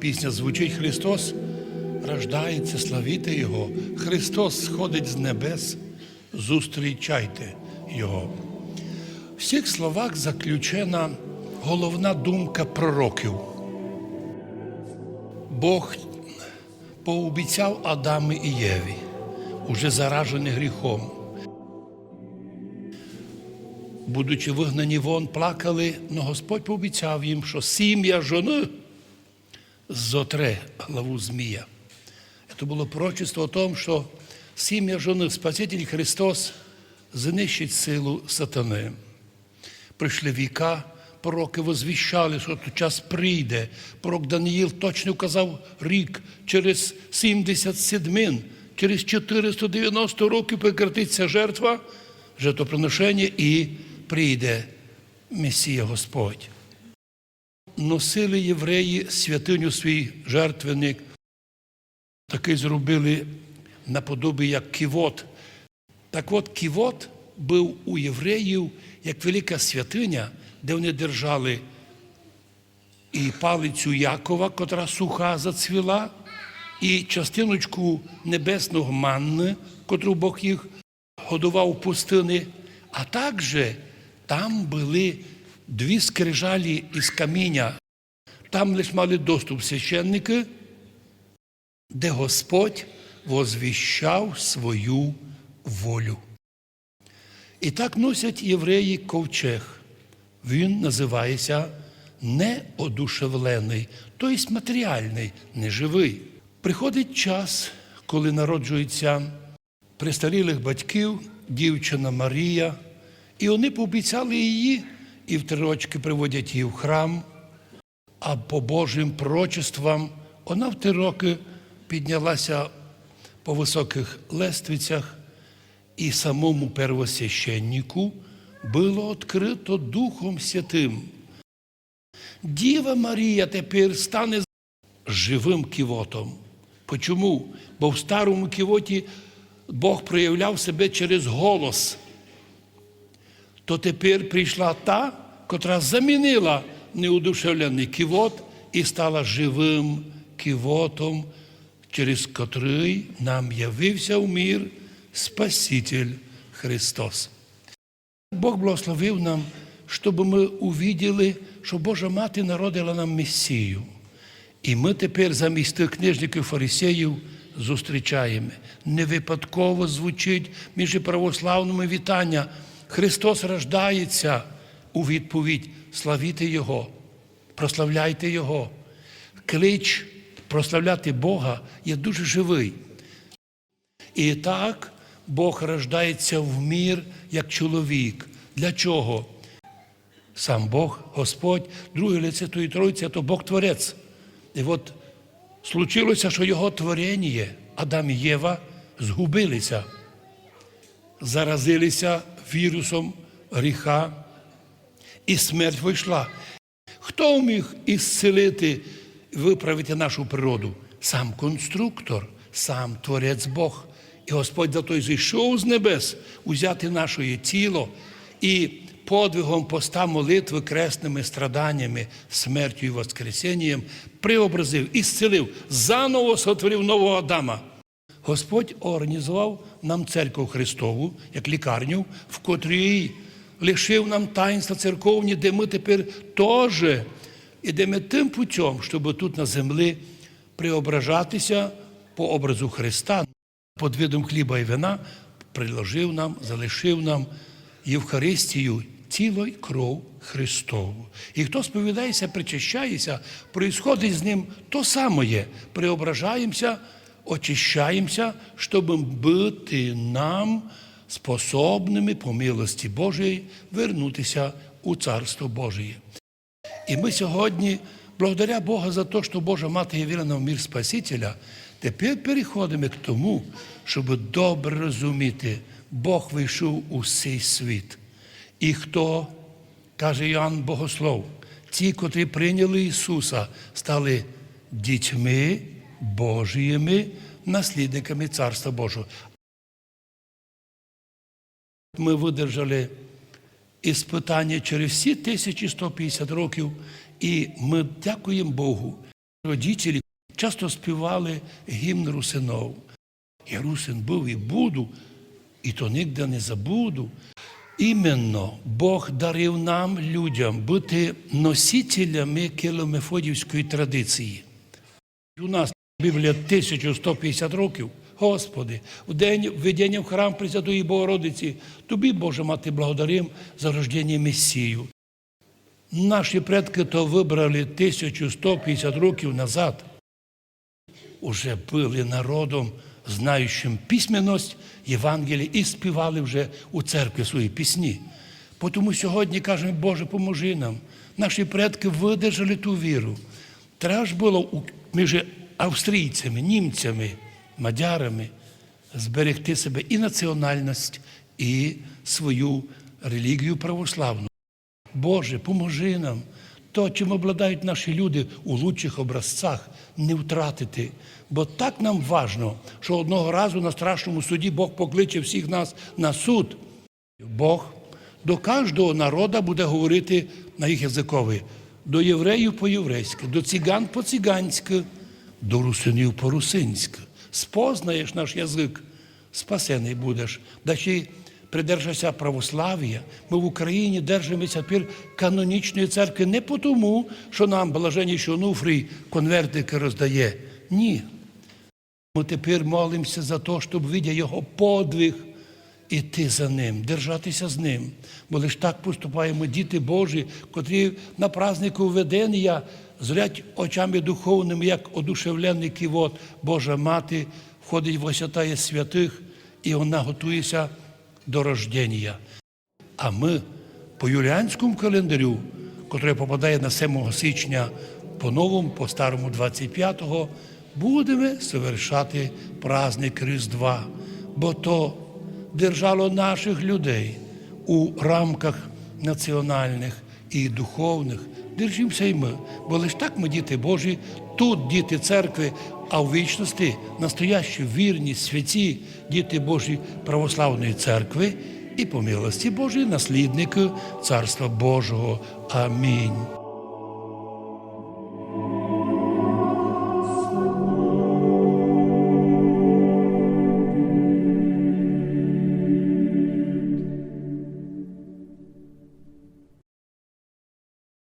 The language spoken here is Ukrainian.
Пісня звучить Христос, рождається, славіте Його. Христос сходить з небес, зустрічайте Його. В цих словах заключена головна думка пророків. Бог пообіцяв Адамі і Єві, уже заражені гріхом. Будучи вигнані вон, плакали, але Господь пообіцяв їм, що сім'я жони зотре главу змія. Це було пророчество о том, що сім'я жони, Спаситель Христос знищить силу сатани. Прийшли віка, пророки возвіщали, що час прийде. Пророк Даниїл точно вказав рік через 70 седмин, через 490 років прекратиться жертва, жертвоприношення і прийде Месія Господь носили євреї святиню свій жертвенник, такий зробили наподобі як ківот. Так от ківот був у євреїв як велика святиня, де вони держали і палицю Якова, котра суха зацвіла, і частиночку небесного манни, котру Бог їх годував у пустини, а також там були дві скрижалі із каміння. Там лише мали доступ священники, де Господь возвіщав свою волю. І так носять євреї ковчег. Він називається неодушевлений, тобто матеріальний, неживий. Приходить час, коли народжується престарілих батьків дівчина Марія, і вони пообіцяли її і в три рочки приводять її в храм, а по Божим пророчествам вона в три роки піднялася по високих лествицях, і самому первосвященнику було відкрито Духом Святим. Діва Марія тепер стане живим ківотом. Почому? Бо в старому ківоті Бог проявляв себе через голос то тепер прийшла та, котра замінила неудушевлений кивот і стала живим кивотом, через котрий нам явився в мір Спаситель Христос. Бог благословив нам, щоб ми увиділи, що Божа Мати народила нам Месію. І ми тепер замість тих книжників фарисеїв зустрічаємо. Не випадково звучить між православними вітання. Христос рождається у відповідь славіте Його, прославляйте Його. Клич прославляти Бога є дуже живий. І так Бог рождається в мір як чоловік. Для чого? Сам Бог, Господь, друге лице тої Тройці, то Бог Творець. І от случилося, що його творення, Адам і Єва, згубилися, заразилися вірусом гріха, і смерть вийшла. Хто міг ісцелити, виправити нашу природу? Сам конструктор, сам Творець Бог. І Господь за той зійшов з небес узяти наше тіло і подвигом поста молитви, кресними страданнями, смертю і воскресінням преобразив, ісцелив, заново сотворив нового Адама. Господь організував нам церкву Христову, як лікарню, в котрій лишив нам таїнства церковні, де ми тепер теж ідемо тим путем, щоб тут на землі преображатися по образу Христа. Під видом хліба і вина приложив нам, залишив нам Євхаристію, тіло й кров Христову. І хто сповідається, причащається, происходить з ним то саме. Преображаємося очищаємося, щоб бути нам способними по милості Божої вернутися у Царство Божє. І ми сьогодні, благодаря Бога за те, що Божа Мати явила нам мір Спасителя, тепер переходимо к тому, щоб добре розуміти, Бог вийшов у цей світ. І хто, каже Іоанн Богослов, ті, котрі прийняли Ісуса, стали дітьми Божіми, наслідниками Царства Божого. Ми видержали іспитання через всі 1150 років, і ми дякуємо Богу, Родителі часто співали гімн русинов. Я русин був і буду, і то нігде не забуду. Іменно Бог дарив нам, людям, бути носителями киломефодівської традиції. У нас Біблія 1150 років. Господи, в день введення в храм Пресвятої Богородиці, Тобі, Боже, мати благодарим за рождення Месію. Наші предки то вибрали 1150 років назад. Уже були народом, знаючим письменність Євангелія і співали вже у церкві свої пісні. Тому сьогодні кажемо, Боже, поможи нам. Наші предки видержали ту віру. Треба ж було у- між австрійцями, німцями, мадярами зберегти себе і національність, і свою релігію православну. Боже, поможи нам. То, чим обладають наші люди у лучших образцях, не втратити. Бо так нам важно, що одного разу на страшному суді Бог покличе всіх нас на суд. Бог до кожного народу буде говорити на їх язикові. До євреїв по-єврейськи, до циган по-циганськи, до русинів по-русинськи. Спознаєш наш язик, спасений будеш. Да ще придержася православ'я. Ми в Україні держимося тепер канонічної церкви не тому, що нам блаженніший Онуфрій конвертики роздає. Ні. Ми тепер молимося за те, щоб видя його подвиг, іти за ним, держатися з ним. Бо лише так поступаємо діти Божі, котрі на празднику введення зрять очами духовними, як одушевлений кивот. Божа мати входить в освятає святих, і вона готується до рождення. А ми по юліанському календарю, який попадає на 7 січня по новому, по старому 25-го, будемо совершати праздник Різдва, бо то держало наших людей у рамках національних і духовних. Держимося і ми, бо лише так ми діти Божі, тут діти церкви, а в вічності настоящі вірні, святі діти Божі православної церкви і по милості Божій наслідники Царства Божого. Амінь.